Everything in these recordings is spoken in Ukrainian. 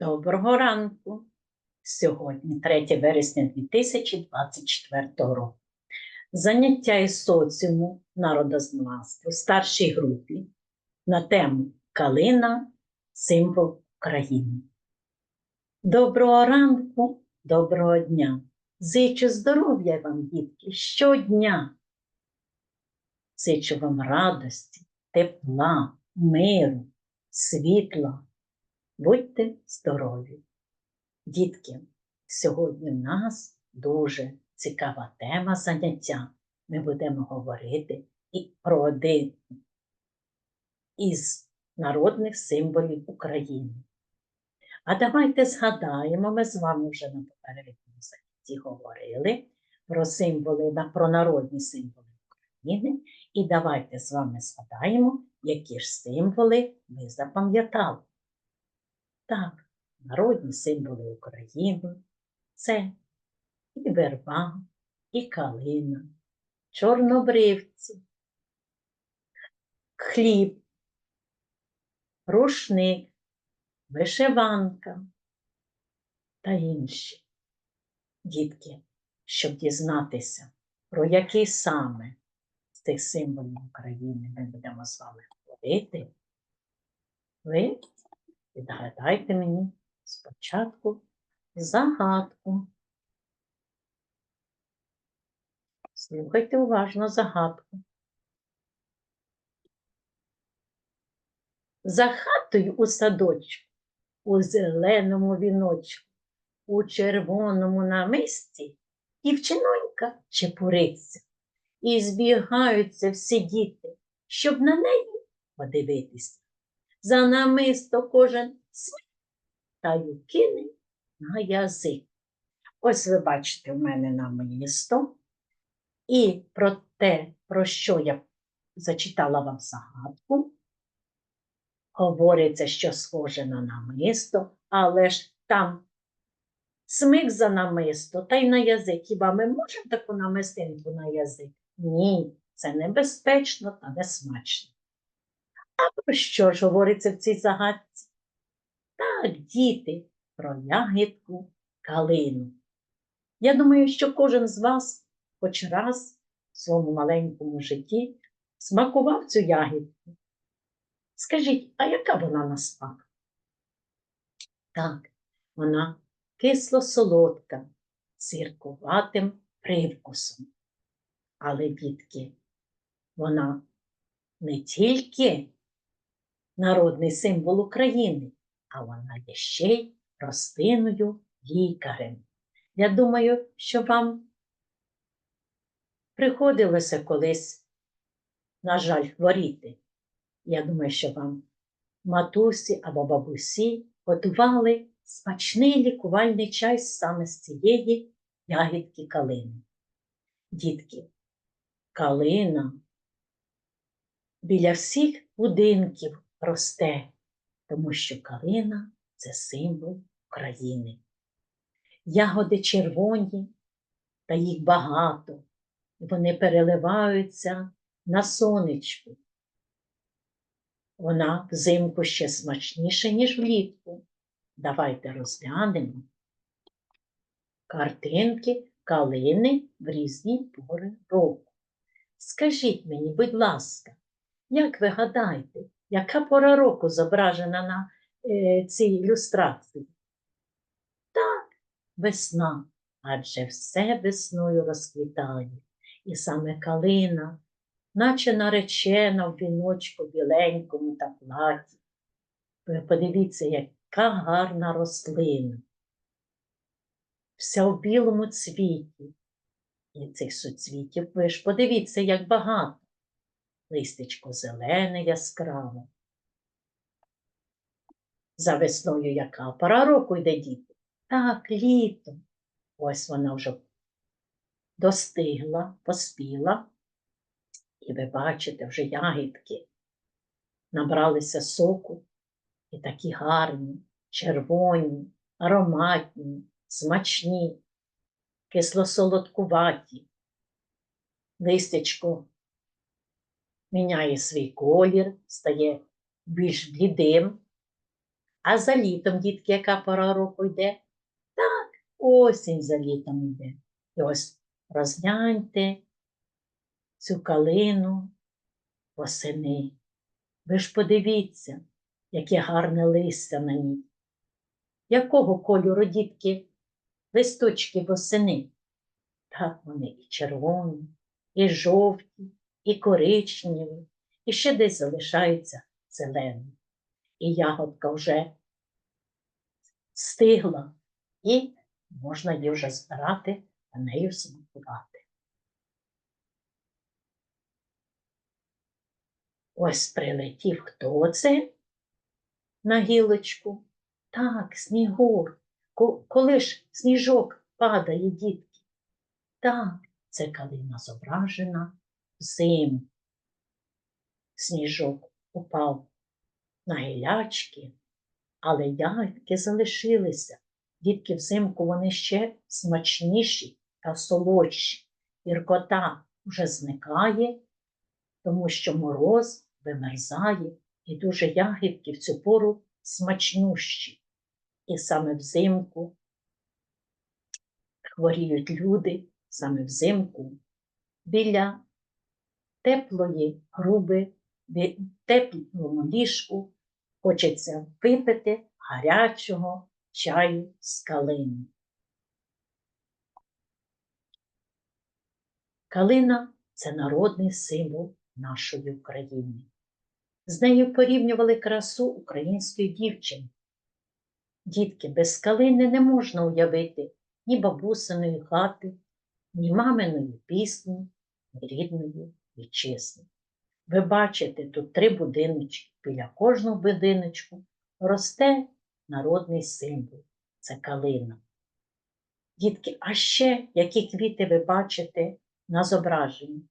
Доброго ранку. Сьогодні 3 вересня 2024 року. Заняття із соціуму народознавства в старшій групі на тему Калина символ України. Доброго ранку, доброго дня. Зичу здоров'я вам, дітки, щодня. Зичу вам радості, тепла, миру, світла. Будьте здорові! Дітки, сьогодні в нас дуже цікава тема заняття. Ми будемо говорити і про один із народних символів України. А давайте згадаємо, ми з вами вже на попередньому занятті говорили про символи, про народні символи України. І давайте з вами згадаємо, які ж символи ми запам'ятали. Так, народні символи України це і верба, і калина, чорнобривці, хліб, рушник, вишиванка та інші. Дітки, щоб дізнатися, про який саме з цих символів України ми будемо з вами говорити, ви Відгадайте мені спочатку загадку. Слухайте уважно загадку. За хатою у садочку, у зеленому віночку, у червоному намисті дівчинонька чепуриться. І збігаються всі діти, щоб на неї подивитися. За намисто кожен свій та й кине на язик. Ось ви бачите в мене намисто. І про те, про що я зачитала вам загадку, говориться, що схоже на намисто, але ж там смик за намисто та й на язик. Хіба ми можемо таку намистинку на язик? Ні, це небезпечно та несмачно. А про що ж говориться в цій загадці? Так, діти, про ягідку калину. Я думаю, що кожен з вас хоч раз в своєму маленькому житті смакував цю ягідку. Скажіть, а яка вона на смак? Так, вона кисло-солодка, з привкусом. Але, дітки, вона не тільки народний символ України, а вона є ще й рослиною лікарем. Я думаю, що вам приходилося колись, на жаль, хворіти. Я думаю, що вам матусі або бабусі готували смачний лікувальний чай саме з цієї ягідки калини. Дітки, калина біля всіх будинків росте, тому що калина це символ України. Ягоди червоні, та їх багато, вони переливаються на сонечку. Вона взимку ще смачніша, ніж влітку. Давайте розглянемо картинки калини в різні пори року. Скажіть мені, будь ласка, як ви гадаєте, яка пора року зображена на е, цій ілюстрації? Так, весна, адже все весною розквітає. І саме калина, наче наречена в віночку біленькому та платі. Ви подивіться, яка гарна рослина. Вся в білому цвіті. І цих суцвітів ви ж подивіться, як багато листечко зелене яскраве. За весною яка пора року йде діти? Так, літо. Ось вона вже достигла, поспіла. І ви бачите, вже ягідки набралися соку і такі гарні, червоні, ароматні, смачні, кисло-солодкуваті. Листячко міняє свій колір, стає більш блідим, А за літом, дітки, яка пора року йде? Так, осінь за літом йде. І ось розгляньте цю калину восени. Ви ж подивіться, яке гарне листя на ній. Якого кольору, дітки, листочки восени? Так вони і червоні, і жовті, і коричневі, і ще десь залишаються зелені. І ягодка вже стигла, і можна її вже збирати та нею смакувати. Ось прилетів хто це на гілочку? Так, снігур. Коли ж сніжок падає, дітки? Так, це калина зображена взимку. Сніжок упав на гілячки, але ягідки залишилися. Дітки взимку вони ще смачніші та солодші. Гіркота вже зникає, тому що мороз вимерзає, і дуже ягідки в цю пору смачнющі. І саме взимку хворіють люди, саме взимку біля теплої груби, теплому ліжку хочеться випити гарячого чаю з калини. Калина це народний символ нашої України. З нею порівнювали красу української дівчини. Дітки, без калини не можна уявити ні бабусиної хати, ні маминої пісні, ні рідної вітчизни. Ви бачите тут три будиночки. Біля кожного будиночку росте народний символ це калина. Дітки, а ще які квіти ви бачите на зображенні?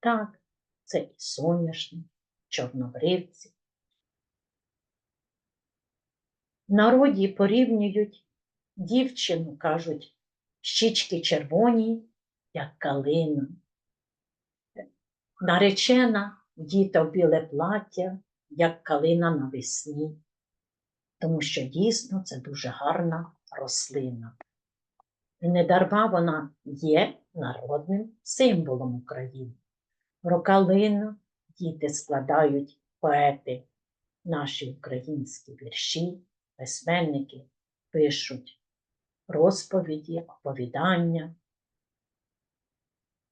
Так, це і соняшник, чорнобривці. В народі порівнюють дівчину, кажуть, щічки червоні, як калина. Наречена діта в біле плаття, як калина навесні, тому що дійсно це дуже гарна рослина. І недарма вона є народним символом України. Про калину діти складають поети наші українські вірші, письменники пишуть розповіді, оповідання.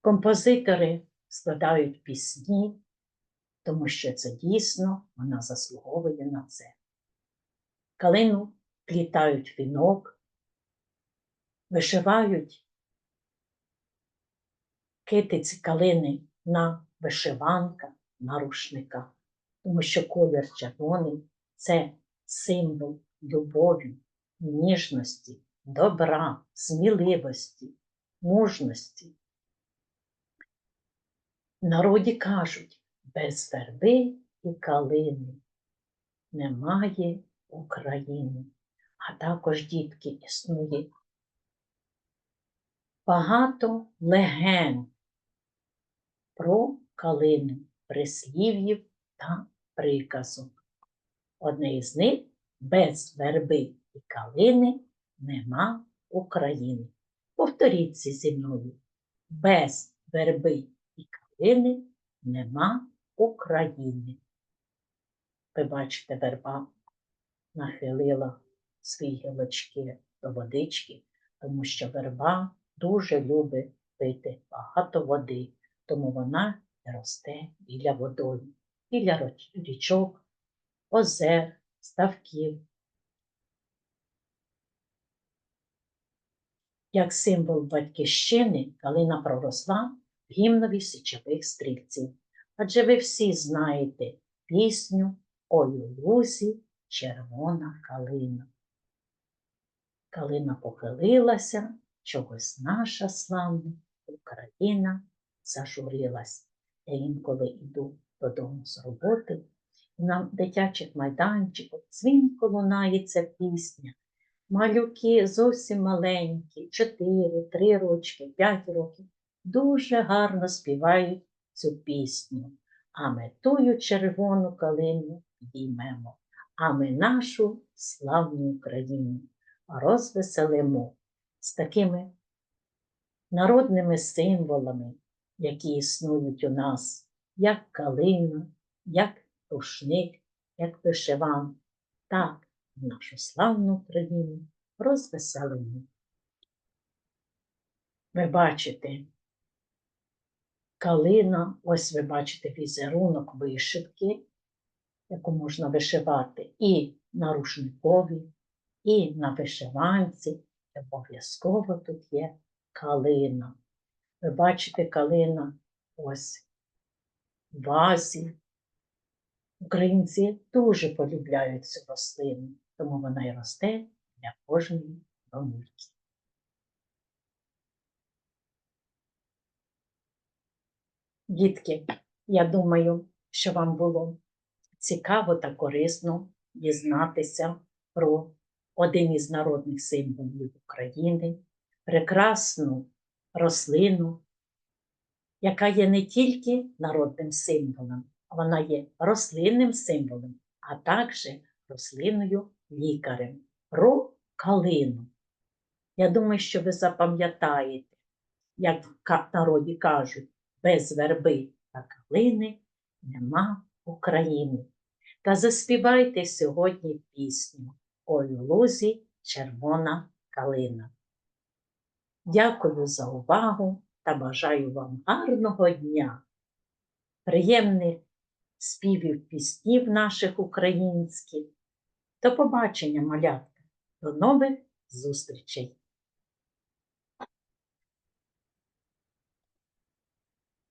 Композитори складають пісні, тому що це дійсно вона заслуговує на це. Калину плітають вінок, вишивають китиці калини на вишиванках, на рушниках, тому що колір червоний це символ любові, ніжності, добра, сміливості, мужності. Народі кажуть, без верби і калини немає України. А також, дітки, існує багато легенд про калину, прислів'їв та приказок. Одне із них без верби і калини нема України. Повторіться зі мною. Без верби і нема України. Ви бачите, верба нахилила свої гілочки до водички, тому що верба дуже любить пити багато води, тому вона росте біля водою, біля річок, озер, ставків. Як символ батьківщини калина проросла гімнові січових стрільців. Адже ви всі знаєте пісню «Ой у лузі червона калина. Калина похилилася, чогось наша славна Україна зажурилась. Я інколи йду додому з роботи, і на дитячих майданчиках дзвінко лунає ця пісня. Малюки зовсім маленькі, 4, 3 рочки, 5 років, дуже гарно співають цю пісню. А ми тую червону калину підіймемо, а ми нашу славну Україну розвеселимо з такими народними символами, які існують у нас, як калина, як рушник, як вишиван. Так, нашу славну Україну розвеселимо. Ви бачите, калина, ось ви бачите візерунок вишивки, яку можна вишивати і на рушникові, і на вишиванці. Обов'язково тут є калина. Ви бачите, калина ось в вазі. Українці дуже полюбляють цю рослину, тому вона й росте для кожної домівки. Дітки, я думаю, що вам було цікаво та корисно дізнатися про один із народних символів України, прекрасну рослину, яка є не тільки народним символом, вона є рослинним символом, а також рослиною лікарем про калину. Я думаю, що ви запам'ятаєте, як в народі кажуть, без верби та калини нема України. Та заспівайте сьогодні пісню Ой у лузі червона калина. Дякую за увагу та бажаю вам гарного дня, приємних співів піснів наших українських. До побачення, малятка, до нових зустрічей!